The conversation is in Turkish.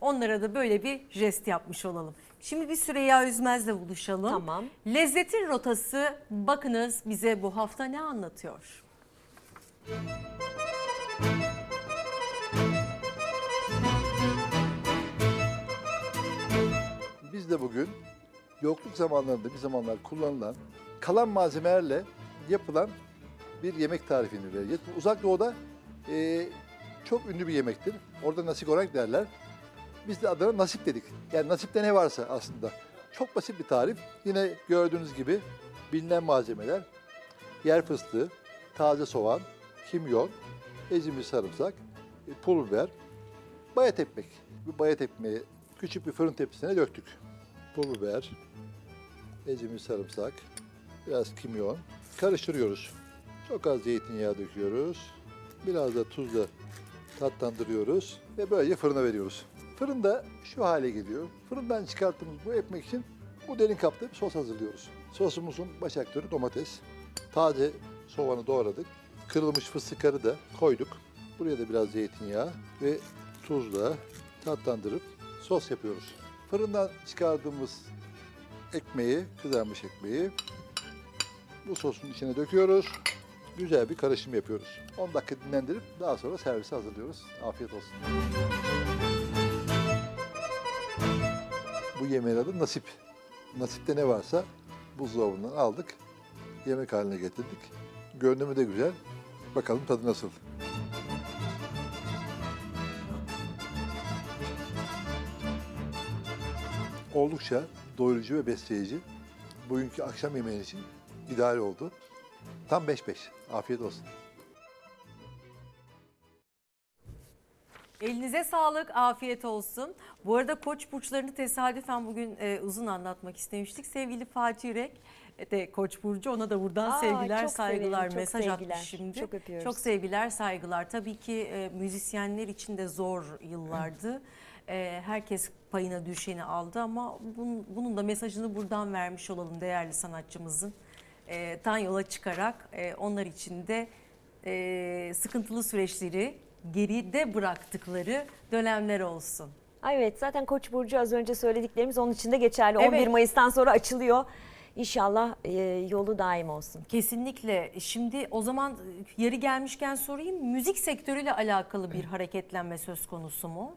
Onlara da böyle bir jest yapmış olalım. Şimdi bir Süreyya Üzmez'le buluşalım. Tamam. Lezzetin rotası bakınız bize bu hafta ne anlatıyor? Biz de bugün yokluk zamanlarında bir zamanlar kullanılan kalan malzemelerle yapılan bir yemek tarifini vereceğiz. Bu Uzak Doğu'da e, çok ünlü bir yemektir. Orada nasip olarak derler. Biz de adına nasip dedik. Yani nasipte ne varsa aslında. Çok basit bir tarif. Yine gördüğünüz gibi bilinen malzemeler. Yer fıstığı, taze soğan, kimyon, ezilmiş sarımsak, e, pul biber, bayat ekmek. Bu bayat ekmeği küçük bir fırın tepsisine döktük. Pul biber, ezilmiş sarımsak, biraz kimyon. Karıştırıyoruz. Çok az zeytinyağı döküyoruz. Biraz da tuzla tatlandırıyoruz ve böylece fırına veriyoruz. Fırında şu hale geliyor. Fırından çıkarttığımız bu ekmek için bu derin kapta bir sos hazırlıyoruz. Sosumuzun baş aktörü domates. Taze soğanı doğradık. Kırılmış fıstıkları da koyduk. Buraya da biraz zeytinyağı ve tuzla tatlandırıp sos yapıyoruz. Fırından çıkardığımız ekmeği, kızarmış ekmeği bu sosun içine döküyoruz. Güzel bir karışım yapıyoruz. 10 dakika dinlendirip daha sonra servise hazırlıyoruz. Afiyet olsun. Bu yemeğin adı nasip. Nasipte ne varsa buzdolabından aldık. Yemek haline getirdik. Görünümü de güzel. Bakalım tadı nasıl. Oldukça doyurucu ve besleyici. Bugünkü akşam yemeği için ideal oldu. Tam 5-5. Afiyet olsun. Elinize sağlık, afiyet olsun. Bu arada koç burçlarını tesadüfen bugün e, uzun anlatmak istemiştik. Sevgili Fatih Yürek e, de koç burcu ona da buradan Aa, sevgiler, saygılar, severim, mesaj sevgiler. atmış şimdi. Çok öpüyoruz. Çok sevgiler, saygılar. Tabii ki e, müzisyenler için de zor yıllardı. E, herkes payına düşeni aldı ama bunun, bunun da mesajını buradan vermiş olalım değerli sanatçımızın. E, tan yola çıkarak e, onlar için de e, sıkıntılı süreçleri geride bıraktıkları dönemler olsun. Ay Evet zaten Koç burcu az önce söylediklerimiz onun için de geçerli. Evet. 11 Mayıs'tan sonra açılıyor. İnşallah e, yolu daim olsun. Kesinlikle. Şimdi o zaman yeri gelmişken sorayım. Müzik sektörüyle alakalı bir hareketlenme söz konusu mu?